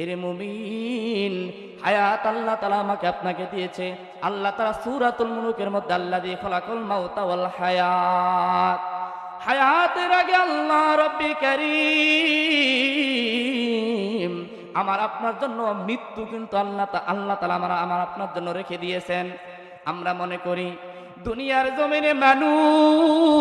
এরে মুমিন, হায়াত আল্লাহ তালা আমাকে আপনাকে দিয়েছে। আল্লাহ তালা সুরাতুল মুলুকের মধ্যে আল্লাহ দিয়ে খোলাকুল মাউতা ওয়াল হায়াত। হায়াতের আগে আল্লাহ রব্বি কারীম, আমার আপনার জন্য মৃত্যু কিন্তু আল্লাহ আল্লাহ তালা আমার আমার আপনার জন্য রেখে দিয়েছেন। আমরা মনে করি, দুনিয়ার জমিনে মানুষ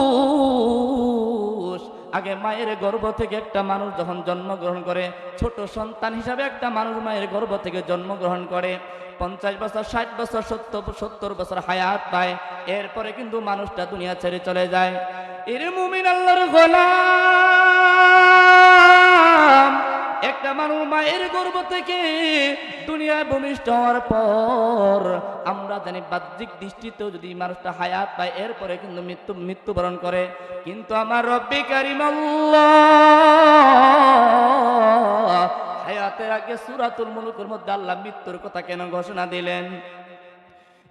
আগে মায়ের গর্ভ থেকে একটা মানুষ যখন জন্মগ্রহণ করে, ছোট সন্তান হিসাবে একটা মানুষ মায়ের গর্ভ থেকে জন্মগ্রহণ করে, পঞ্চাশ বছর, ষাট বছর, সত্তর সত্তর বছর হায়াত পায়, এরপরে কিন্তু মানুষটা দুনিয়া ছেড়ে চলে যায়। এর মুমিন আল্লাহর গোলাম! একটা মানুষ মায়ের গর্ব থেকে দুনিয়ায় ভূমিষ্ঠ হওয়ার পর আমরা জানি বাহ্যিক দৃষ্টিতেও যদি মানুষটা হায়াত পায়, এরপরে কিন্তু মৃত্যু, মৃত্যুবরণ করে। কিন্তু আমার রব্বি কারিম আল্লাহ, হায়াতের আগে সুরাতুল মুলুকের মধ্যে আল্লাহ মৃত্যুর কথা কেন ঘোষণা দিলেন?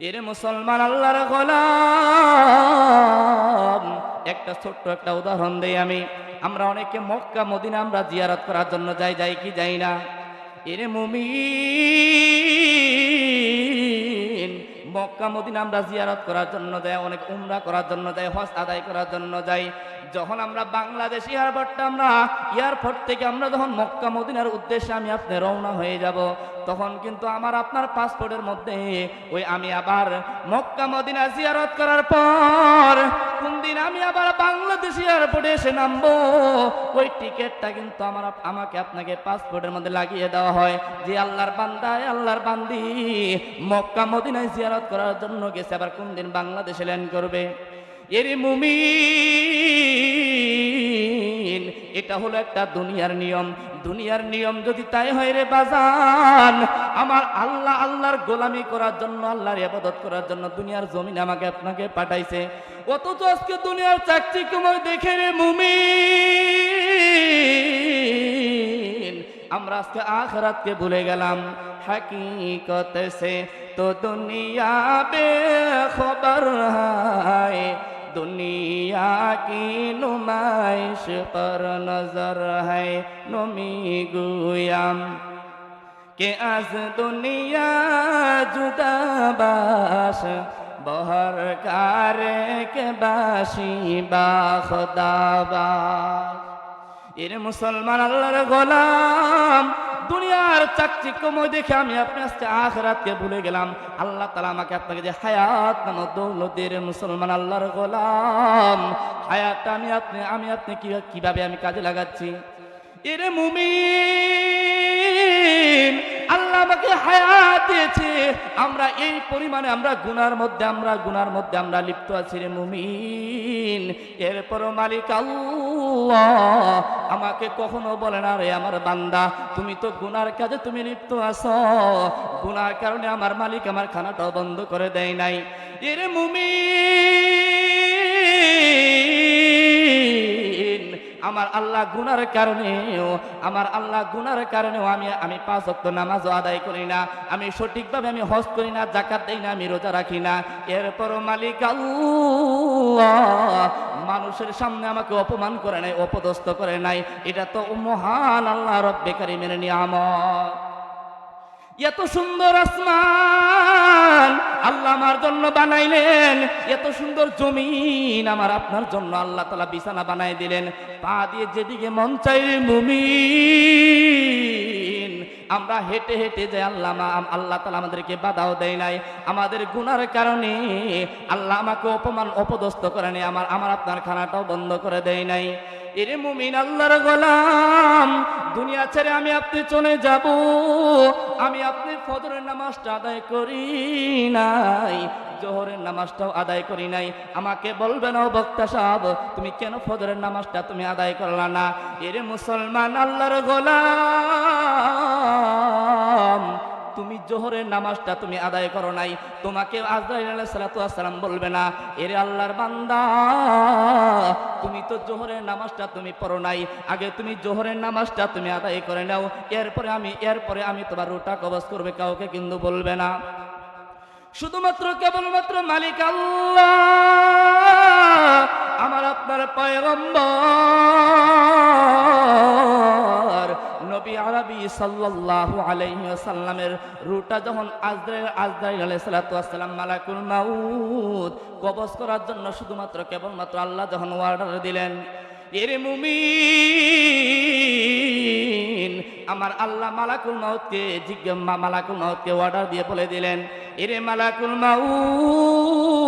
এরে মুসলমান আল্লাহর গোলাম। একটা ছোট্ট একটা উদাহরণ দেই আমি। আমরা অনেকে মক্কা, মদিনা আমরা জিয়ারত করার জন্য যাই যাই কি যাই না? এরে মুমিন! মক্কা মদিনা আমরা জিয়ারত করার জন্য যাই, অনেক উমরা করার জন্য যাই, হজ আদায় করার জন্য যাই। যখন আমরা বাংলাদেশ এয়ারপোর্টটা আমরা এয়ারপোর্ট থেকে আমরা যখন মক্কা, মদিনার উদ্দেশ্যে আমি আপনি রওনা হয়ে যাব, তখন কিন্তু আমার আপনার পাসপোর্টের মধ্যে ওই আমি আবার মক্কা মদিনা জিয়ারত করার পর কোন দিন আমি আবার বাংলাদেশ এয়ারপোর্টে এসে নামবো, ওই টিকিটটা কিন্তু আমার আমাকে আপনাকে পাসপোর্টের মধ্যে লাগিয়ে দেওয়া হয় যে আল্লাহর বান্দায়, আল্লাহর বান্দি মক্কা, মদিনায় জিয়ারত করার জন্য গেছে, আবার কোন দিন বাংলাদেশে ল্যান্ড করবে? এর মুমি এটা হলো একটা দুনিয়ার নিয়ম। দুনিয়ার নিয়ম যদি তাই হয় রে বাজান, আমার আল্লাহ আল্লাহর গোলামি করার জন্য, আল্লাহর ইবাদত করার জন্য দুনিয়ার জমিন আমাকে আপনাকে পাঠাইছে। অথচ আজকে দুনিয়ার চাকচিকময় দেখে রে মুমি আমরা আজকে আখরাতকে ভুলে গেলাম। হাকিকত সে তো দুনিয়া বে খবর হায়। দুনিয়া কি নুমাইশ পর নজর হায়। নমি গুয়াম কে আজ দুনিয়া জুদাবাস বহর কারে কে বাসি বা খদাবাস এর মুসলমান আল্লাহর গোলাম দুনিয়ার চাকচিক্যময় দেখে আমি আপনি আজকে আখরাতকে ভুলে গেলাম। আল্লাহ তালা আমাকে আপনাকে যে হায়াত নামক দৌলতের মুসলমান আল্লাহর গোলাম, হায়াতটা আমি আপনি আমি আপনি কীভাবে আমি কাজে লাগাচ্ছি? এর মুমিন আল্লাহ আমাকে হায়াত দিয়েছে। আমরা এই পরিমাণে আমরা গুনার মধ্যে, আমরা গুনার মধ্যে আমরা লিপ্ত আছি রে মুমিন। এরপর মালিক আল্লাহ আমাকে কখনো বলে না রে আমার বান্দা, তুমি তো গুনার কাজে তুমি লিপ্ত আছো। গুনার কারণে আমার মালিক আমার খানাটাও বন্ধ করে দেয় নাই। এর মুমিন আমার আল্লাহ গুনার কারণেও, আমার আল্লাহ গুনার কারণেও আমি আমি পাঁচ অক্ত নামাজও আদায় করি না, আমি সঠিকভাবে আমি হজ করি না জাকাত দেই না, আমি রোজা রাখি না। এরপরও মালিক মানুষের সামনে আমাকে অপমান করে নাই, অপদস্থ করে নাই। এটা তো মহান আল্লাহ মেনে কারিমের নিয়ামত। এত সুন্দর আসমান আল্লাহ আমার জন্য বানাইলেন। এত সুন্দর জমিন আমার আপনার জন্য আল্লাহ তালা বিছানা বানাই দিলেন। পা দিয়ে যেদিকে মন চাই মুমিন। আমরা হেঁটে হেঁটে যে আল্লাহ আল্লাহ তালা আমাদেরকে বাধাও দেয় নাই। আমাদের গুনার কারণে আল্লাহ আমাকে অপমান, অপদস্থ করে নেই। আমার আমার আপনার খানাটাও বন্ধ করে দেয় নাই। এরে মুমিন আল্লাহর গোলাম, দুনিয়া ছেড়ে আমি আপনি চলে যাব। আমি আপনি ফজরের নামাজটা আদায় করি নাই, জোহরের নামাজটাও আদায় করি নাই। আমাকে বলবেন, ও বক্তা সাহেব, তুমি কেন ফজরের নামাজটা তুমি আদায় করলা না? এরে মুসলমান আল্লাহর গোলাম তুমি জোহরের নামাজটা তুমি আদায় করো নাই। তোমাকে আজরাইল বলবে না। এর আল্লাহর বান্দা, তুমি তো জোহরের নামাজটা তুমি পড়ো নাই। আগে তুমি জোহরের নামাজটা তুমি আদায় করে নাও। এরপরে আমি এরপরে আমি তোমার রুটা কবজ করবে, কাউকে কিন্তু বলবে না। শুধুমাত্র কেবলমাত্র মালিক আল্লাহ, আমার আপনার পয়গম্বর। আরবি সাল্লাল্লাহু আলাইহি ওয়াসাল্লামের রুটা যখন আজরাইল আজরাইল আলাইহিস সালাতু ওয়াসসালাম মালাকুল মাউত, কবজ করার জন্য শুধুমাত্র কেবলমাত্র আল্লাহ যখন অর্ডার দিলেন, এরে মুমিন, আমার আল্লাহ মালাকুল মাউতকে জিজ্ঞাসা মালাকুল মাউতকে অর্ডার দিয়ে বলে দিলেন, এরে মালাকুল মাউত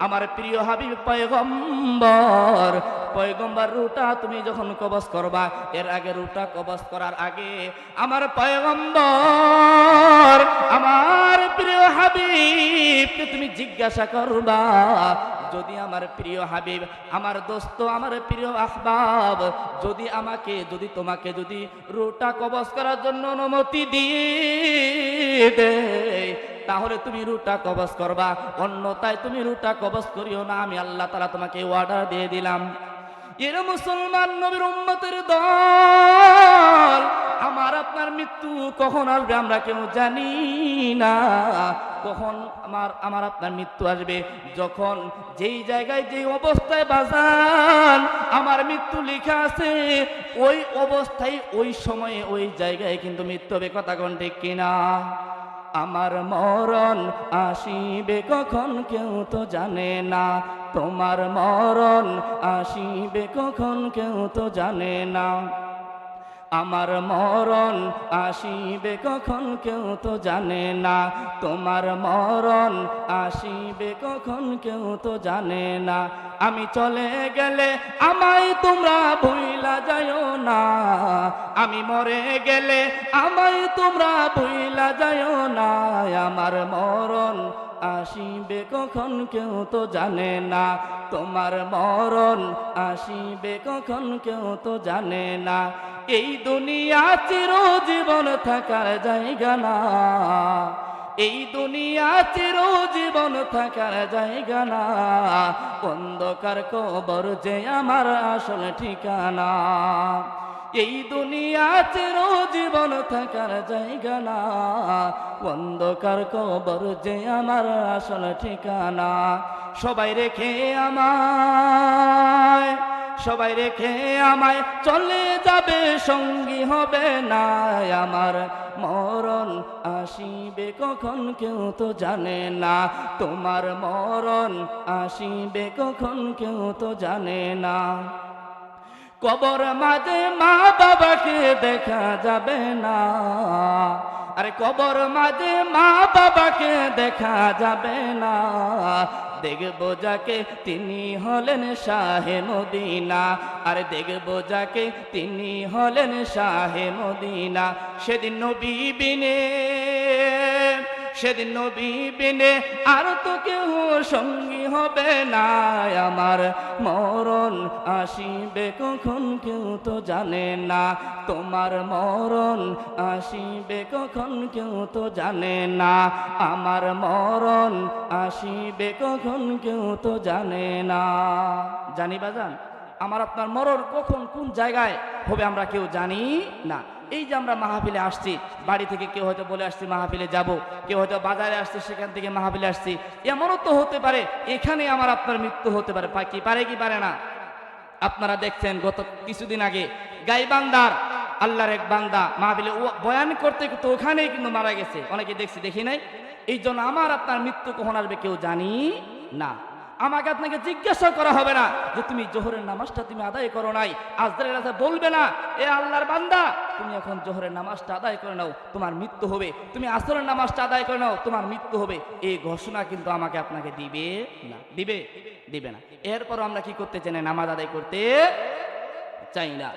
আমার প্রিয় হাবিব পয়গম্বর পয়গম্বর রুটা তুমি যখন কবজ করবা, এর আগে রুটা কবজ করার আগে আমার পয়গম্বর হাবিবকে তুমি জিজ্ঞাসা করবা যদি আমার প্রিয় হাবিব, আমার দোস্ত, আমার প্রিয় আহবাব, যদি আমাকে, যদি তোমাকে, যদি রুটা কবজ করার জন্য অনুমতি দিয়ে দেয়, তাহলে তুমি রুটা কবজ করবা। অন্যতায় তুমি রুটা কবজ করিও না, আমি আল্লাহ তালা তোমাকে অর্ডার দিয়ে দিলাম। এর মুসলমান নবীর উম্মতের দল আমার আপনার মৃত্যু কখন আসবে আমরা কেউ জানি না। কখন আমার আমার আপনার মৃত্যু আসবে? যখন যেই জায়গায় যেই অবস্থায় বাজান আমার মৃত্যু লেখা আছে, ওই অবস্থায়, ওই সময়ে, ওই জায়গায় কিন্তু মৃত্যু হবে। কথা কোন ঠিক কিনা? আমার মরণ আসিবে কখন কেউ তো জানে না। তোমার মরণ আসিবে কখন কেউ তো জানে না। আমার মরণ আসিবে কখন কেউ তো জানে না। তোমার মরণ আসিবে কখন কেউ তো জানে না। আমি চলে গেলে আমায় তোমরা ভুইলা যায়ও না। আমি মরে গেলে আমায় তোমরা ভুইলা যায়ও না। আমার মরণ আসিবে কখন কেউ তো জানে না। তোমার মরণ আসিবে কখন কেউ তো জানে না। এই দুনিয়া চির জীবন থাকার জায়গা না। এই দুনিয়া চির জীবন থাকার জায়গা না। অন্ধকার কবর যে আমার আসল ঠিকানা। এই দুনিয়া জীবন থাকার জায়গা না। অন্ধকার কবর যে আমার আসল ঠিকানা। সবাই রেখে আমায়, সবাই রেখে আমায় চলে যাবে, সঙ্গী হবে না। আমার মরণ আসিবে কখন কেউ তো জানে না। তোমার মরণ আসিবে কখন কেউ তো জানে না। কবর মাঝে মা বাবাকে দেখা যাবে না। আরে কবর মাঝে মা বাবাকে দেখা যাবে না। দেখব যাকে তিনি হলেন শাহে মদিনা। আরে দেখব যাকে তিনি হলেন শাহে মদিনা। সেদিন নবী বিনে সেদিন নবী বিনে আর তো কেউ সঙ্গী হবে না। আমার মরণ আসিবে কখন কেউ তো জানে না। তোমার মরণ আসিবে কখন কেউ তো জানে না। আমার মরণ আসিবে কখন কেউ তো জানে না। জানি বাজান, আমার আপনার মরণ কখন কোন জায়গায় হবে আমরা কেউ জানি না। এই যে আমরা মাহফিলে আসছি, বাড়ি থেকে কেউ হয়তো বলে আসছি মাহফিলে যাব, কেউ হয়তো বাজারে আসছে, সেখান থেকে মাহফিলে আসছি, এমনও তো হতে পারে, এখানে আমার আপনার মৃত্যু হতে পারে কি পারে কি পারে না। আপনারা দেখছেন, গত কিছুদিন আগে গাইবান্দার আল্লাহর এক বান্দা মাহফিলে ও বয়ান করতে তো ওখানেই কিন্তু মারা গেছে। অনেকে দেখছি, দেখি নাই? এই জন্য আমার আপনার মৃত্যু কখন আসবে কেউ জানি না। আমাকে আপনাকে জিজ্ঞাসা করা হবে না যে তুমি জোহরের নামাজটা তুমি আদায় করো নাই। আজদের রাতে বলবে না, এ আল্লাহর বান্দা, তুমি এখন জোহরের নামাজটা আদায় করে নাও, তোমার মৃত্যু হবে। তুমি আসরের নামাজটা আদায় করে নাও, তোমার মৃত্যু হবে। এই ঘোষণা কিন্তু আমাকে আপনাকে দিবে না, দিবে দিবে না। এরপর আমরা কি করতে চাই নামাজ আদায় করতে চাই না।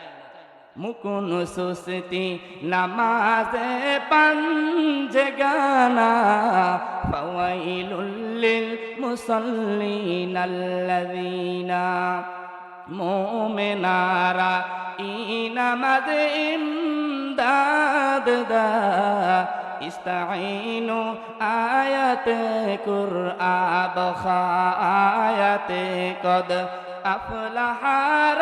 মুকুন সুস্তি নামাজে পাঞ্জে গানা, ফাওয়াইলুল মুসাল্লিন আল্লাযীনা মুমিনারা ইনামাজে ইমদাদ দা ইস্তাইনু আয়াতে কুরআব আয়াতে কদ আফলাহারায়াদ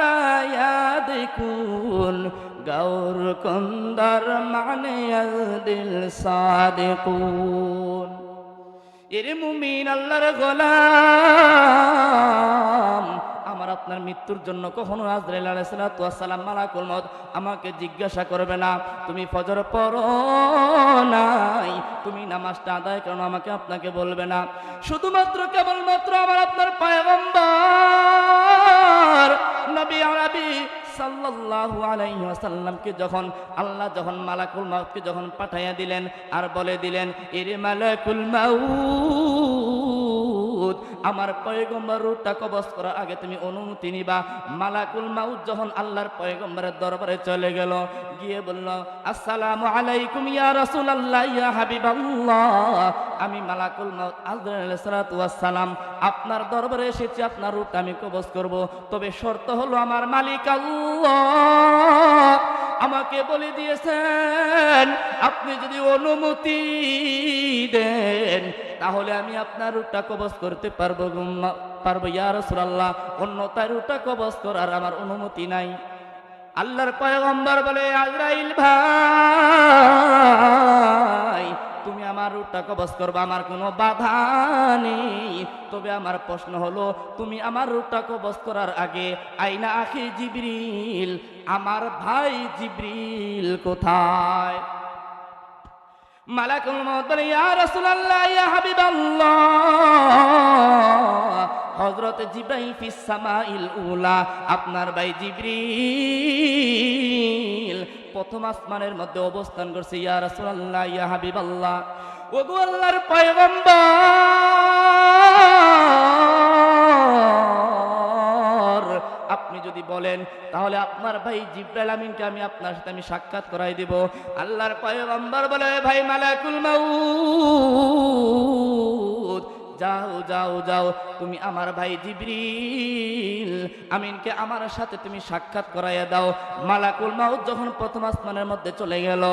কুল গৌর কুন্দর মানে দিল সাদেকুন। এর মুমিন আল্লাহর গোলাম আমার আপনার মৃত্যুর জন্য কখনো আজরাইল মালাকুল মত আমাকে জিজ্ঞাসা করবে না। তুমি ফজর পর নাই। তুমি নামাজটা আদায় করো আমাকে আপনাকে বলবে না। শুধুমাত্র কেবলমাত্র আমার আপনার পায়গম্বর নবী আরবি সাল্লাল্লাহু আলাইহি যখন, আল্লাহ যখন মালাকুল মাউতকে যখন পাঠাইয়া দিলেন আর বলে দিলেন, এরে মালাকুল মাউত আমার পয়গম্বর রুটটা কবজ করার আগে তুমি অনুমতি নিবা। মালাকুল মাউত যখন আল্লাহর পয়গম্বরের দরবারে চলে গেল, গিয়ে বলল, আসসালামু আলাইকুম ইয়া রাসূলুল্লাহ, ইয়া হাবিবাল্লাহ। আমি মালাকুল আলাইহিস সালাতু ওয়াসসালাম, আপনার দরবারে এসেছি, আপনার রূপটা আমি কবজ করব। তবে শর্ত হলো আমার মালিক আল্লাহ। আমাকে বলে দিয়েছেন, আপনি যদি অনুমতি দেন তাহলে আমি আপনার রূপটা কবজ করতে পারব পারব ইয়া রাসূলুল্লাহ। অন্যতার রূপটা কবজ করার আমার অনুমতি নাই। আল্লাহর পয়গম্বর বলে, আজরাইল ভাই, তুমি আমার রূপটা কবজ করবা, আমার কোনো বাধা নেই। তবে আমার প্রশ্ন হলো, তুমি আমার রূপটা কবজ করার আগে আইনা আখি জিবরিল, আমার ভাই জিবরিল কোথায়? মালাকুল মউত বলে ইয়া রাসূলুল্লাহ, ইয়া হাবিবাল্লাহ। হযরত জিব্রাইল ফিস সামাইল উলা, আপনার ভাই জিবরিল প্রথম আসমানের মধ্যে অবস্থান করছে, ইয়া রাসূলুল্লাহ, ইয়া হাবিবাল্লাহ। ওগো আল্লাহর পয়গম্বর, আপনি যদি বলেন তাহলে আপনার ভাই জিব্রাইল আমিনকে আমি আপনার সাথে আমি সাক্ষাৎ করাই দেব। আল্লাহর পয়গম্বর বলে ভাই মালাকুল মাউত, যাও যাও যাও, তুমি আমার ভাই জিবরিল আমিনকে আমার সাথে তুমি সাক্ষাৎ করাইয়া দাও। মালাকুল মাউত যখন প্রথম আসমানের মধ্যে চলে গেল,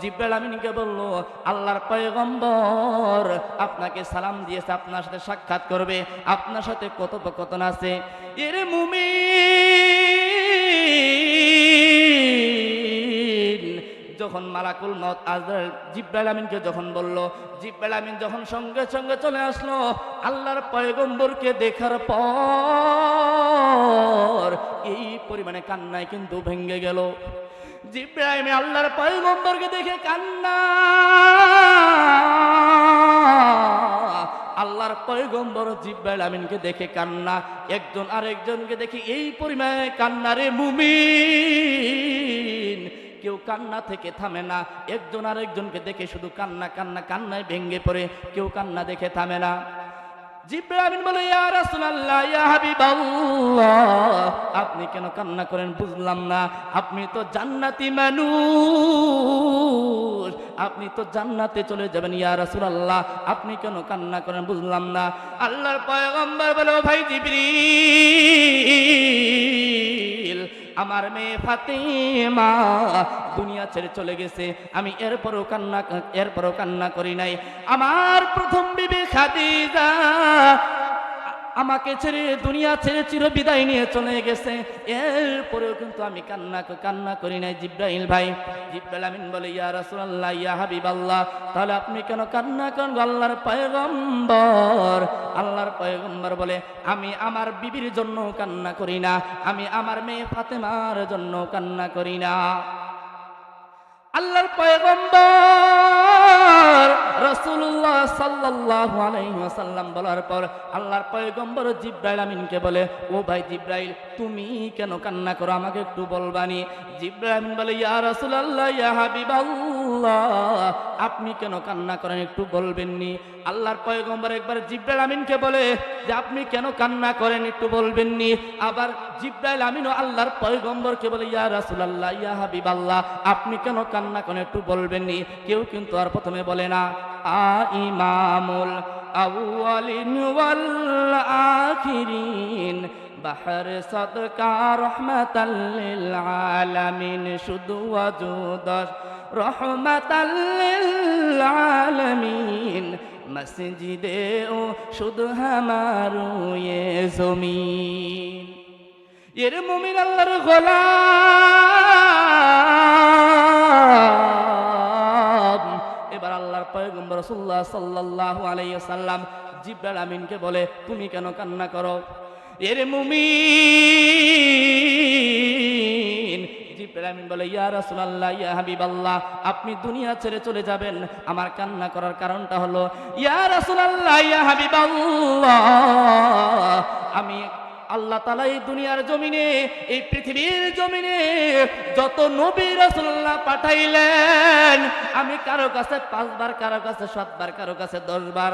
জিব্রাইল আমিনকে বলল, আল্লাহর পয়গম্বর আপনাকে সালাম দিয়েছে, আপনার সাথে সাক্ষাৎ করবে, আপনার সাথে কথোপকথন আছে। এর মুমিন! যখন মালাকুল মত আজরাইল জিব্রাইল আমিনকে যখন বলল, জিব্রাইল আমিন যখন সঙ্গে সঙ্গে চলে আসলো, আল্লাহর পয়গম্বরকে দেখার পর এই পরিমাণে কান্নায় কিন্তু ভেঙে গেল। জিব্রাইল আল্লাহর পয়গম্বরকে দেখে কান্না। আল্লাহর পয়গম্বর জিব্রাইল আমিনকে দেখে কান্না। একজন আরেকজনকে দেখে এই পরিমাণে কান্নারে মুমিন। কেউ কান্না থেকে থামে না। একজন আর একজনকে দেখে শুধু কান্না কান্না, কান্নায় ভেঙ্গে পড়ে। কেউ কান্না দেখে থামে না। বলে, ইয়া ইয়া আপনি কেন কান্না করেন বুঝলাম না। আপনি তো জান্নাতি মানুষ। আপনি তো জান্নাতে চলে যাবেন, ইয়া রাসূলুল্লাহ। আপনি কেন কান্না করেন বুঝলাম না। আল্লাহর পয়গম্বর বলে ভাই জিবরিল আমার মেয়ে ফাতেমা দুনিয়া ছেড়ে চলে গেছে। আমি এরপরও কান্না এরপরও কান্না করি নাই। আমার প্রথম বিবে খাদিজা আমাকে ছেড়ে দুনিয়া ছেড়ে চির বিদায় নিয়ে চলে গেছে। এরপরেও কিন্তু আমি কান্না কান্না করি নাই। জিব্রাইল ভাই, জিব্রাইল আমিন বলে, ইয়া রাসূলুল্লাহ, ইয়া হাবিবাল্লাহ, তাহলে আপনি কেন কান্না করেন আল্লাহর পয়গম্বর? আল্লাহর পয়গম্বর বলে, আমি আমার বিবির জন্য কান্না করি না। আমি আমার মেয়ে ফাতেমার জন্য কান্না করি না। আল্লাহর পয়গম্বর রাসূলুল্লাহ সাল্লাল্লাহু আলাইহি বলার পর আল্লাহর পয়গম্বর জিব্রাইল আমিনকে বলে, ও ভাই জিব্রাইল, তুমি কেন কান্না করো? আমাকে একটু বলবানি। জিব্রাইল আমিন বলে, ইয়া রাসূলুল্লাহ, ইয়া হাবিবাল্লাহ। আপনি কেন কান্না করেন একটু বলবেননি? আল্লাহর পয়গম্বর একবার জিব্রাইল আমিনকে বলে, যে আপনি কেন কান্না করেন একটু বলবেননি? আবার জিব্রাইল আমিনও আল্লাহর পয়গম্বরকে বলে, ইয়া রাসূলুল্লাহ, ইয়া হাবিবাল্লাহ, আপনি কেন কান্না করেন একটু বলবেননি? কেউ কিন্তু আর প্রথমে বলে না আ ইমামুল আউয়ালিন ওয়াল আখিরিন, বাহর সদকা রহমাতাল্লিল আলামিন, শুধু ওয়াজুদ রহমাতাল্লিল আলামিন মসজিদে ও শুধু হামারু এ জমিন। এর মুমিন আল্লাহর গোলাম। এবার আল্লাহর পয়গম্বর রাসূলুল্লাহ সাল্লাল্লাহু আলাইহি সাল্লাম জিব্রাইল আমিনকে বলে, তুমি কেন কান্না করো? এর মুমিন জিব্রাইল বলে, ইয়া রাসূলুল্লাহ, ইয়া হাবিবাল্লাহ, আপনি দুনিয়া ছেড়ে চলে যাবেন। আমার কান্না করার কারণটা হলো, ইয়া রাসূলুল্লাহ, ইয়া হাবিবাল্লাহ, আমি আল্লাহ তালা এই দুনিয়ার জমিনে, এই পৃথিবীর জমিনে যত নবী রাসূলুল্লাহ পাঠাইলেন, আমি কারও কাছে পাঁচবার, কারও কাছে সাতবার, কারও কাছে দশবার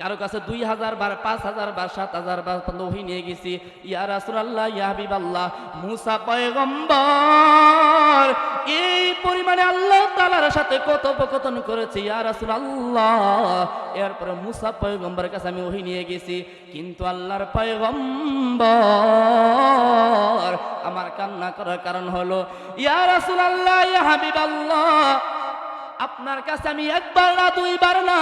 কারও কাছে দুই হাজার বার, পাঁচ হাজার বার, সাত হাজার বার লোহি নিয়ে গেছি। ইয়া রাসূলুল্লাহ, ইয়া হাবিবাল্লাহ, মুসা পয়গম্বর, এই পরিমাণে আল্লাহ তাআলার সাথে কথোপকথন করেছি, ইয়া রাসূলুল্লাহ। এরপরে মুসা পয়গম্বরের কাছে আমি ওহি নিয়ে গেছি। কিন্তু আল্লাহর পয়গম্বর আমার কান্না করার কারণ হলো, ইয়া রাসূলুল্লাহ, ইয়া হাবিবাল্লাহ আপনার কাছে আমি একবার না, দুইবার না।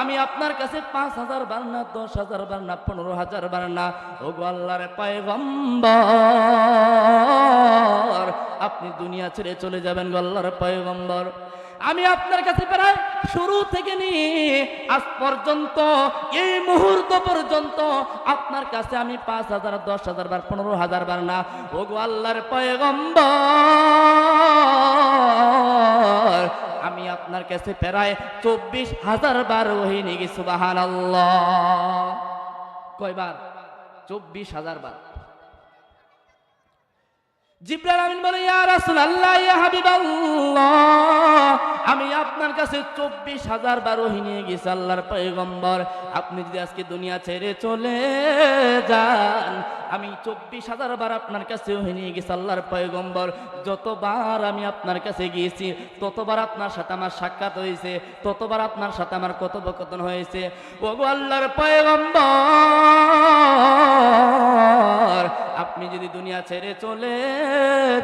আমি আপনার কাছে পাঁচ হাজার বার না, দশ হাজার বার না, পনেরো হাজার বার না। ও আল্লাহর পয়গম্বর, আপনি দুনিয়া ছেড়ে চলে যাবেন গো আল্লাহর পয়গম্বর। আমি আপনার কাছে প্রায় শুরু থেকে নিয়ে আজ পর্যন্ত, এই মুহূর্ত পর্যন্ত আপনার কাছে আমি পাঁচ হাজার, দশ হাজার বার, পনেরো হাজার বার না। ও গো আল্লাহর পয়গম্বর আমি আপনার কাছে প্রায় চব্বিশ হাজার বার ওহি নিয়ে গেছি বাহান কয়বার? চব্বিশ হাজার বার। আমি আপনার কাছে চব্বিশ হাজার বার নিয়ে গেছি, আল্লাহর পয়গম্বর। আপনি যদি আজকে দুনিয়া ছেড়ে চলে যান আমি চব্বিশ হাজার বার আপনার কাছে নিয়ে গেছি আল্লাহর পয়গম্বর। যতবার আমি আপনার কাছে গিয়েছি, ততবার আপনার সাথে আমার সাক্ষাৎ হয়েছে, ততবার আপনার সাথে আমার কথোপকথন হয়েছে। ওগো আল্লাহর পয়গম্বর, আপনি যদি দুনিয়া ছেড়ে চলে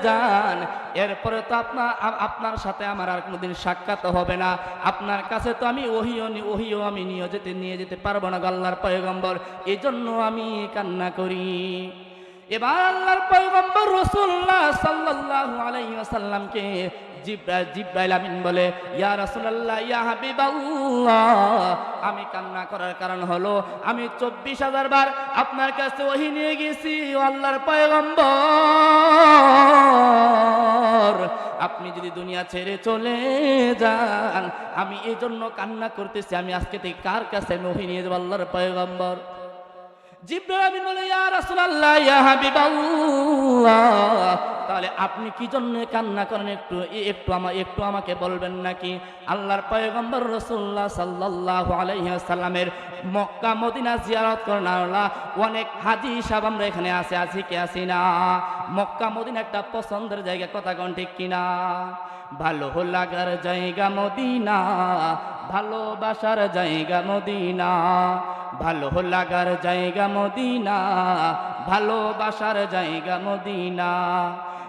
যান, এরপরে তো আপনার আপনার সাথে আমার আর কোনোদিন সাক্ষাৎ হবে না। আপনার কাছে তো আমি ওহিও ওহিও আমি নিয়ে যেতে নিয়ে যেতে পারব না আল্লাহর পয়গম্বর। এই জন্য আমি কান্না করি। এবার আল্লাহর পয়গম্বর রসুল্লাহ সাল্লাল্লাহু আলাইহি ওয়াসাল্লামকে জিব্রাইল আমিন বলে, ইয়া রাসূলুল্লাহ, ইয়া হাবিবাল্লাহ। আমি কান্না করার কারণ হলো, আমি চব্বিশ হাজার বার আপনার কাছে ওহি নিয়ে গেছি আল্লাহর পয়গম্বর। আপনি যদি দুনিয়া ছেড়ে চলে যান, আমি এই জন্য কান্না করতেছি, আমি আজকে কার কাছে আমি ওহি নিয়ে যাব আল্লাহর পয়গম্বর? জিব্রাইল আমিন বলে ইয়া রাসূলুল্লাহ ইয়া হাবিবাল্লাহ। তাহলে আপনি কি জন্য কান্না করেন? একটু একটু আমা, একটু আমাকে বলবেন নাকি? আল্লাহর পয়গম্বর রসুল্লাহ সাল্লাল্লাহু আলাইহি ওয়াসাল্লামের মক্কা মদিনা জিয়ারত করেন আল্লাহ। অনেক হাজি সাহেব আমরা এখানে আছে, আছি কে আছি না? মক্কা মদিনা একটা পছন্দের জায়গা, কথা কোন ঠিক কিনা ভালো লাগার জায়গা মদিনা, ভালোবাসার জায়গা মদিনা, ভালো লাগার জায়গা মদিনা, ভালোবাসার জায়গা মদিনা।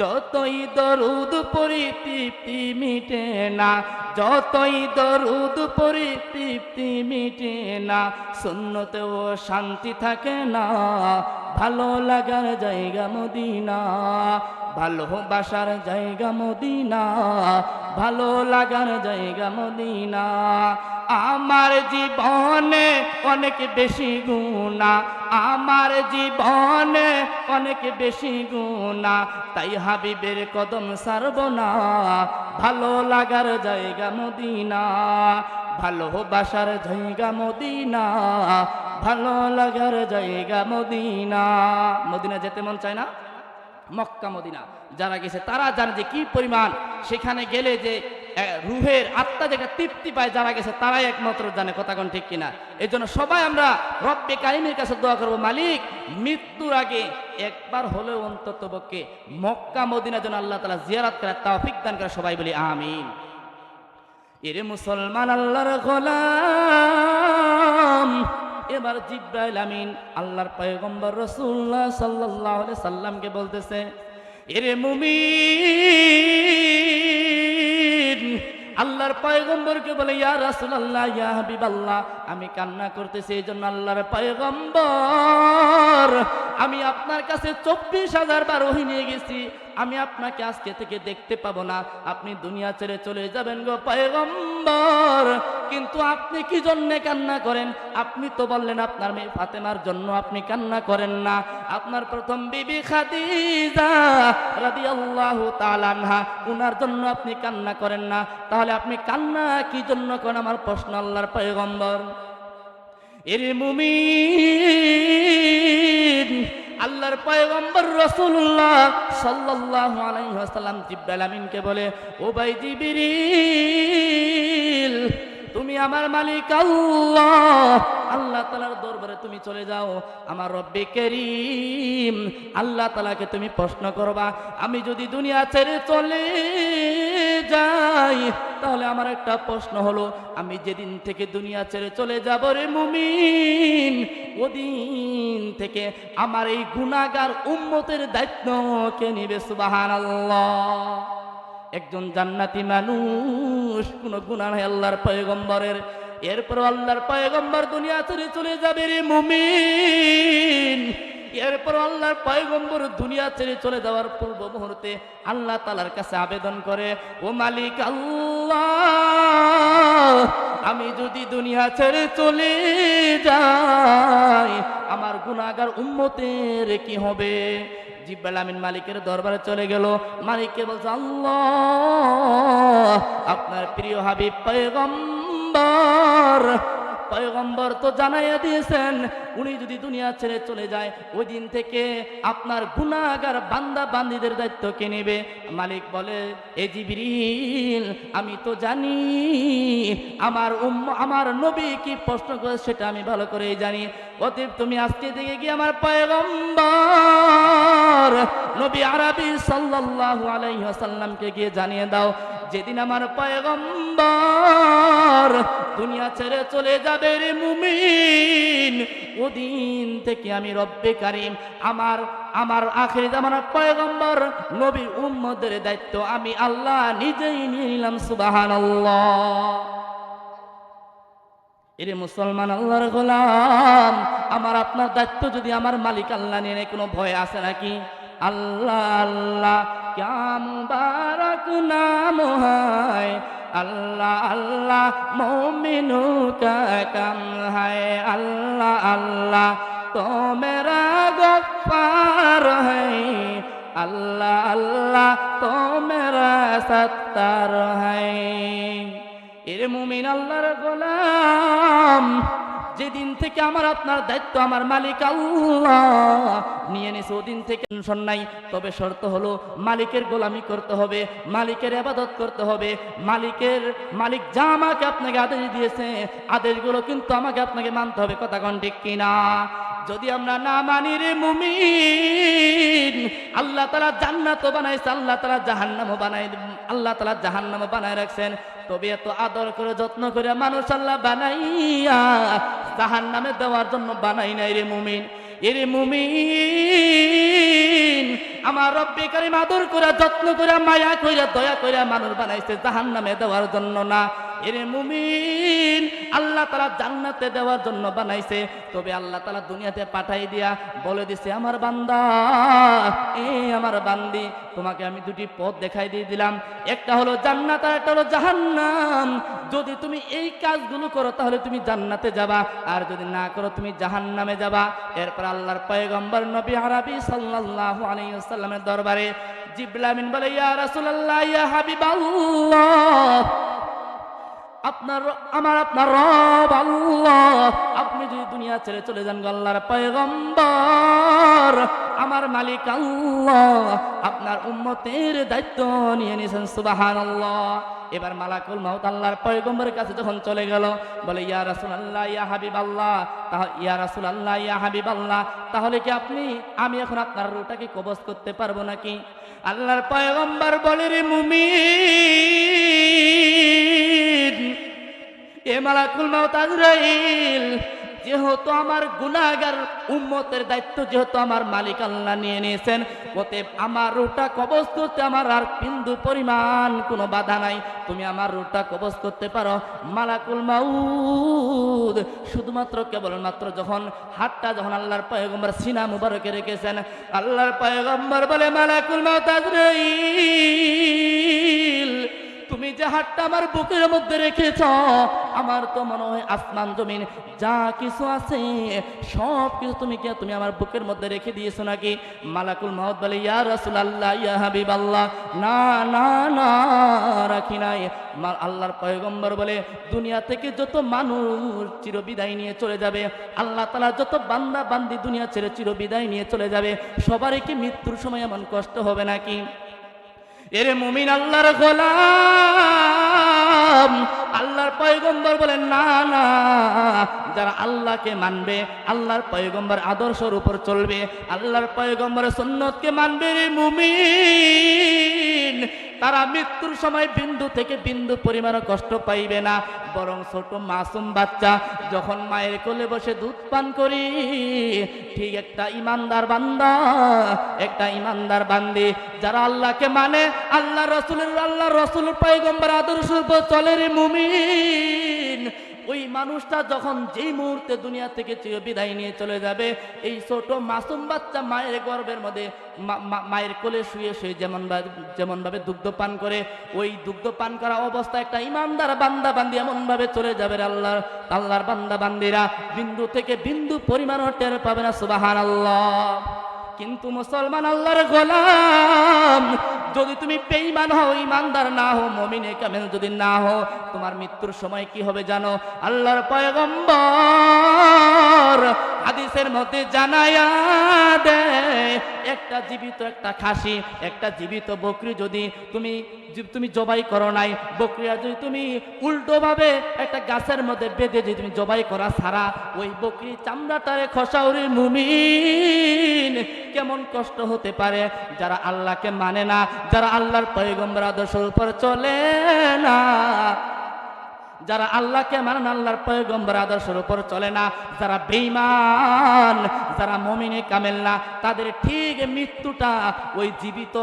যতই দরুদ পরি তৃপ্তি মিটে না, যতই দরুদ পরি তৃপ্তি মিটে না শূন্যতেও শান্তি থাকে না, ভালো লাগার জায়গা মদিনা। ভালোবাসার জায়গা মদিনা, ভালো লাগার জায়গা মদিনা। আমার জীবনে অনেক বেশি গুণা, আমার জীবনে অনেক বেশি গুণা। তাই হাবিবের কদম সারব না, ভালো লাগার জায়গা মদিনা ভালোবাসার জায়গা মদিনা, ভালো লাগার জায়গা মদিনা। মদিনা যেতে মন চায় না? Mecca Medina. যারা গেছে, তারা জানে যে কি পরিমাণ সেখানে গেলে যে রুহের আত্মা যেটা তৃপ্তি পায়, যারা গেছে তারাই একমাত্র জানে কথাগণ ঠিক কিনা। এই জন্য সবাই আমরা রব্বে কারিমের কাছে দোয়া করব, মালিক, মৃত্যুর আগে একবার হলেও অন্তত পক্ষে মক্কা মদিনা যেন আল্লাহ তালা জিয়ারাত করে তাওফিক দান করে সবাই বলি, আমিন। এরে মুসলমান আল্লাহর গোলাম এবার জিব্রাইল আমিন আল্লাহর পয়গম্বর রসুল্লাহ সাল্লাহ সাল্লামকে বলতেছে, এরে মুমি আল্লাহর পয়গম্বরকে বলে, ইয়া রাসূলুল্লাহ, ইয়া হাবিবাল্লাহ, আমি কান্না করতেছি এই জন্য আল্লাহর পয়গম্বর আমি আপনার কাছে চব্বিশ হাজার বার ওহি নিয়ে গেছি। আমি আপনাকে আজকে থেকে দেখতে পাবো না। আপনি দুনিয়া ছেড়ে চলে যাবেন গো পয়গম্বর। কিন্তু আপনি কি জন্যে কান্না করেন? আপনি তো বললেন আপনার মেয়ে ফাতেমার জন্য আপনি কান্না করেন না। আপনার প্রথম বিবি খাদিজা রাদিয়াল্লাহু তাআলা আনহা, উনার জন্য আপনি কান্না করেন না। তাহলে আপনি কান্না কি জন্য করেন? আমার প্রশ্ন আল্লাহর পয়গম্বর। এরে মুমিন আল্লাহর পয়গম্বর রসুল্লাহ সাল্লাহ আলাইহি জিব্বালামিনকে বলে ও ভাই জিবিরিল তুমি আমার মালিক আল্লাহ। আল্লাহ তালার দরবারে তুমি চলে যাও। আমার রব্বে করিম, আল্লাহ তালাকে তুমি প্রশ্ন করবা, আমি যদি দুনিয়া ছেড়ে চলে যাই, তাহলে আমার একটা প্রশ্ন হলো, আমি যেদিন থেকে দুনিয়া ছেড়ে চলে যাব রে মুমিন, ওদিন থেকে আমার এই গুণাগার উম্মতের দায়িত্ব কে নিবে, সুবহানাল্লাহ। একজন জান্নাতি মানুষ, কোন গুণা নাই আল্লাহর পয়গম্বরের। এরপর আল্লাহর পয়গম্বর দুনিয়া ছেড়ে চলে যাবে রে মুমিন। এরপর আল্লাহর পয়গম্বর দুনিয়া ছেড়ে চলে যাওয়ার পূর্ব মুহূর্তে আল্লাহ তালার কাছে আবেদন করে, ও মালিক আল্লাহ, আমি যদি দুনিয়া ছেড়ে চলে যাই, আমার গুণাগার উম্মতের কি হবে? জিব্বাল আমিন মালিকের দরবারে চলে গেল। মালিককে বলছে, আল্লাহ, আপনার প্রিয় হাবিব পয়গম্বর পয়গম্বর। তো জানাইয়া দিয়েছেন, উনি যদি দুনিয়া ছেড়ে চলে যায়, ওই দিন থেকে আপনার গুণাগার বান্দা বান্দিদের দায়িত্ব কে নেবে? মালিক বলে, এ জিবরিল, আমি তো জানি, আমার উম্ম, আমার নবী কি প্রশ্ন করে সেটা আমি ভালো করেই জানি। অতএব তুমি আজকে থেকে গিয়ে আমার পয়গম্বর, নবী আরবি সাল্লাল্লাহু আলাইহি ওয়াসাল্লামকে গিয়ে জানিয়ে দাও যেদিন আমার পয়গম্বর দুনিয়া ছেড়ে চলে যাবে রে মুমিন, ওদিন থেকে আমি রব্বে কারিম। আমার আমার আখেরি আমার পয়গম্বর নবী উম্মদের দায়িত্ব আমি আল্লাহ নিজেই নিয়ে নিলাম, সুবহানাল্লাহ। এরে মুসলমান আল্লাহর গোলাম, আমার আপনার দায়িত্ব যদি আমার মালিক আল্লাহ নিয়ে, কোনো ভয় আছে নাকি? আল্লাহ আল্লাহ ক্যা মুবারক নাম হয়। আল্লাহ আল্লাহ মোমিনু কাম হয়। আল্লাহ আল্লাহ তো মেরা গফার আল্লাহ আল্লাহ তো মেরা সত্তার है এর মুমিন আল্লাহর গোলাম। যেদিন থেকে আমার আপনার দায়িত্ব, আমার মালিক আল্লাহ, নিয়ে নিছে, ওদিন থেকে টেনশন নাই। তবে শর্ত হলো, মালিকের গোলামি করতে হবে, মালিকের আবাদত করতে হবে। মালিকের মালিক যা আমাকে আপনাকে আদেশ দিয়েছে, আদেশগুলো কিন্তু আমাকে আপনাকে মানতে হবে। কথা কোন ঠিক কিনা? যদি আমরা না মানি রে মুমিন, আল্লাহ তালা জান্নাতও বানাইছে, আল্লাহ তালা জাহান্নামও বানাই, আল্লাহ তালা জাহান্নামও বানাই রাখছেন। তবে এত আদর করে, যত্ন করে মানুষ আল্লাহ বানাইয়া জাহান্নামে দেওয়ার জন্য বানাই নাই রে মুমিন। এরে মুমিন, আমার রব্বে কারিম আদর করে যত্ন করে মায়া কইরা, দয়া কইরা মানুষ বানাইছে জাহান নামে দেওয়ার জন্য না। এরে মুমিন, আল্লাহ তালা জান্নাতে দেওয়ার জন্য বানাইছে। তবে আল্লাহ তালা দুনিয়াতে পাঠাই দিয়া বলে দিছে, আমার বান্দা, এ আমার বান্দি, তোমাকে আমি দুটি পথ দেখাই দিয়ে দিলাম। একটা হলো জান্নাত আর একটা হলো জাহান্নাম। যদি তুমি এই কাজগুলো করো, তাহলে তুমি জান্নাতে যাবা। আর যদি না করো, তুমি জাহান্নামে যাবা। এরপর আল্লাহর পয়গম্বর নবী আরবি সাল্লাল্লাহু আলাইহি ওয়াসাল্লামের দরবারে জিবলামিন বলে, ইয়া রাসূলুল্লাহ, ইয়া হাবিবাল্লাহ। আপনার আমার আপনার রব আল্লাহ। আপনি যদি দুনিয়া ছেড়ে চলে যান গো আল্লাহর পয়গম্বর, আমার মালিক আল্লাহ। আপনার উম্মতের দায়িত্ব নিয়ে নিয়েছেন সুবাহান এবার মালাকুল মাউত আল্লাহর পয়গম্বরের কাছে যখন চলে গেল, বলে, ইয়া রাসুল আল্লাহ ইয়া হাবিব আল্লাহ তাহ ইয়া রাসুল আল্লাহ ইয়া হাবিব আল্লাহ তাহলে কি আপনি, আমি এখন আপনার রুটাকে কবজ করতে পারব নাকি? আল্লাহর পয়গম্বর বলে, রে মুমিন এ মালাকুল মাউত আজরাইল, যেহেতু আমার গুনাহগার উম্মতের দায়িত্ব, যেহেতু আমার মালিক আল্লাহ নিয়ে নিয়েছেন, অতএব আমার রুটা কবজ করতে আমার আর বিন্দু পরিমাণ কোনো বাধা নাই। তুমি আমার রুটা কবজ করতে পারো। মালাকুল মাউদ শুধুমাত্র কেবলমাত্র যখন হাতটা যখন আল্লাহর পয়গম্বর সিনা মুবারকে রেখেছেন, আল্লাহর পয়গম্বর বলে, মালাকুল মাউত আজরাইল তুমি যে হাতটা আমার বুকের মধ্যে রেখেছ, আমার তো মনে হয় আসমান জমিন যা কিছু আছে, সব কিছু তুমি কি তুমি আমার বুকের মধ্যে রেখে দিয়েছ নাকি? মালাকুল মহদ বলে, ইয়া রাসুল আল্লাহ ইয়া হাবিব আল্লাহ না না না, রাখি নাই। আল্লাহর পয়গম্বর বলে, দুনিয়া থেকে যত মানুষ চিরবিদায় নিয়ে চলে যাবে, আল্লাহ তালা যত বান্দা বান্দি দুনিয়া ছেড়ে চিরবিদায় নিয়ে চলে যাবে, সবারই কি মৃত্যুর সময় এমন কষ্ট হবে নাকি? এরে মুমিন আল্লাহর গোলাম। আল্লাহর পয়গম্বর বলে না না, যারা আল্লাহকে মানবে, আল্লাহর পয়গম্বর আদর্শের উপর চলবে, আল্লাহর পয়গম্বরের সুন্নতকে মানবে রে মুমিন। তারা মৃত্যুর সময় বিন্দু থেকে বিন্দু পরিমাণ কষ্ট পাইবে না, বরং ছোট মাসুম বাচ্চা যখন মায়ের কোলে বসে দুধ পান করি, ঠিক একটা ইমানদার বান্দা, একটা ইমানদার বান্দি, যারা আল্লাহকে মানে আল্লাহ রসুলের, আল্লাহ রসুল পয়গম্বর আদর্শ চলে রে মুমিন। ওই মানুষটা যখন যেই মুহূর্তে দুনিয়া থেকে চির বিদায় নিয়ে চলে যাবে, এই ছোট মাসুম বাচ্চা মায়ের গর্ভের মধ্যে মায়ের কোলে শুয়ে শুয়ে যেমন যেমন ভাবে দুগ্ধ পান করে, ওই দুগ্ধ পান করা অবস্থা একটা ইমানদার বান্দা বান্দি এমন ভাবে চলে যাবে আল্লাহর আল্লাহর বান্দা বান্দিরা। বিন্দু থেকে বিন্দু পরিমাণও টের পাবে না সুবাহান আল্লাহ কিন্তু মুসলমান আল্লাহর গোলাম, যদি তুমি বেঈমান হও ইমানদার না হও, মমিনে কামেল যদি না হও, তোমার মৃত্যুর সময় কি হবে জানো? আল্লাহর পয়গম্বর হাদিসের মধ্যে জানায়া দেয়, একটা জীবিত একটা খাসি, একটা জীবিত বকরি যদি তুমি তুমি জবাই করো নাই, বকরিয়া যদি তুমি উল্টো ভাবে একটা গাছের মধ্যে বেঁধে যদি তুমি জবাই করা ছাড়া, ওই বকরি চামড়াটারে খসাউরি মুমিন কেমন কষ্ট হতে পারে? যারা আল্লাহকে মানে না, যারা আল্লাহর পয়গম্বর আদর্শের উপর চলে না, যারা আল্লাহকে মানে না, আল্লাহর পয়গম্বর আদর্শের উপর চলে না, যারা বেঈমান, যারা মমিনে কামেল না, তাদের ঠিক মৃত্যুটা ওই জীবিত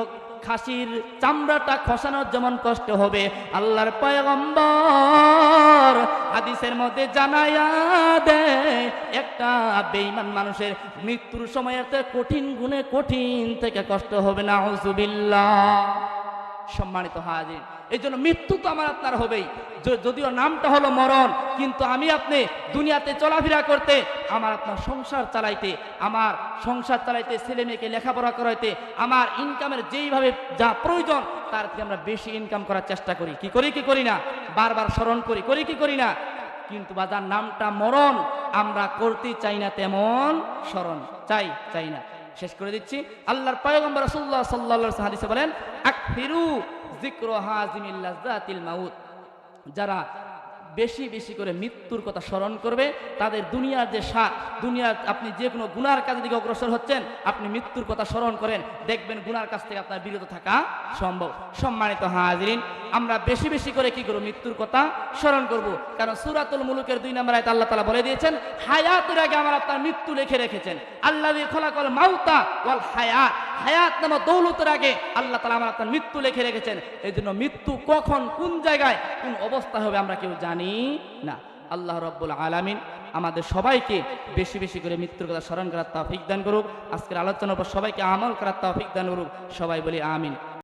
খাসির চামড়াটা খসানোর যেমন কষ্ট হবে, আল্লাহর পয়গম্বর আদিসের মধ্যে জানায়া দেয়, একটা বেইমান মানুষের মৃত্যুর সময় কঠিন গুণে কঠিন থেকে কষ্ট হবে না হুজুবিল্লাহ সম্মানিত হাজির। এই জন্য মৃত্যু তো আমার আপনার হবেই। যদিও নামটা হলো মরণ, কিন্তু আমি আপনি দুনিয়াতে চলাফেরা করতে, আমার আপনার সংসার চালাইতে, আমার সংসার চালাইতে, ছেলে মেয়েকে লেখাপড়া করাইতে, আমার ইনকামের যেইভাবে যা প্রয়োজন, তার থেকে আমরা বেশি ইনকাম করার চেষ্টা করি। কি করি কি করি না? বারবার স্মরণ করি করি, কি করি না? কিন্তু বাজার নামটা মরণ, আমরা করতে চাই না তেমন স্মরণ। চাই চাই না। শেষ করে দিচ্ছি। আল্লাহর পয়গম্বর রাসূলুল্লাহ সাল্লাল্লাহু আলাইহি হাদিসে বলেন আকফিরু যিকরু হাজিমিল লাযাতিল মাউত যারা বেশি বেশি করে মৃত্যুর কথা স্মরণ করবে। তাদের দুনিয়ার যে স্বাদ দুনিয়ার আপনি যে কোনো গুনার কাজের দিকে অগ্রসর হচ্ছেন, আপনি মৃত্যুর কথা স্মরণ করেন। দেখবেন গুনার কাছ থেকে আপনার বিরত থাকা সম্ভব। সম্মানিত হাজরিন, আমরা বেশি বেশি করে কি করব? মৃত্যুর কথা স্মরণ করব। কারণ সুরাতুল মুলুকের দুই নম্বর আয়াত আল্লাহ তালা বলে দিয়েছেন, হায়াতের আগে আমার আপনার মৃত্যু লিখে রেখেছেন। আল্লাহ খোলাকল মাউতা ওয়াল হায়াত। হায়াত নামা দৌলতের আগে আল্লাহ তালা আমার আপনার মৃত্যু লিখে রেখেছেন। এই জন্য মৃত্যু কখন, কোন জায়গায়, কোন অবস্থা হবে আমরা কেউ জানি না। আল্লাহ রব্বুল আলমিন আমাদের সবাইকে বেশি বেশি করে মৃত্যুর কথা স্মরণ করার তাফিক দান করুক। আজকের আলোচনার পর সবাইকে আমল করার তাফিক দান করুক। সবাই বলি আমিন।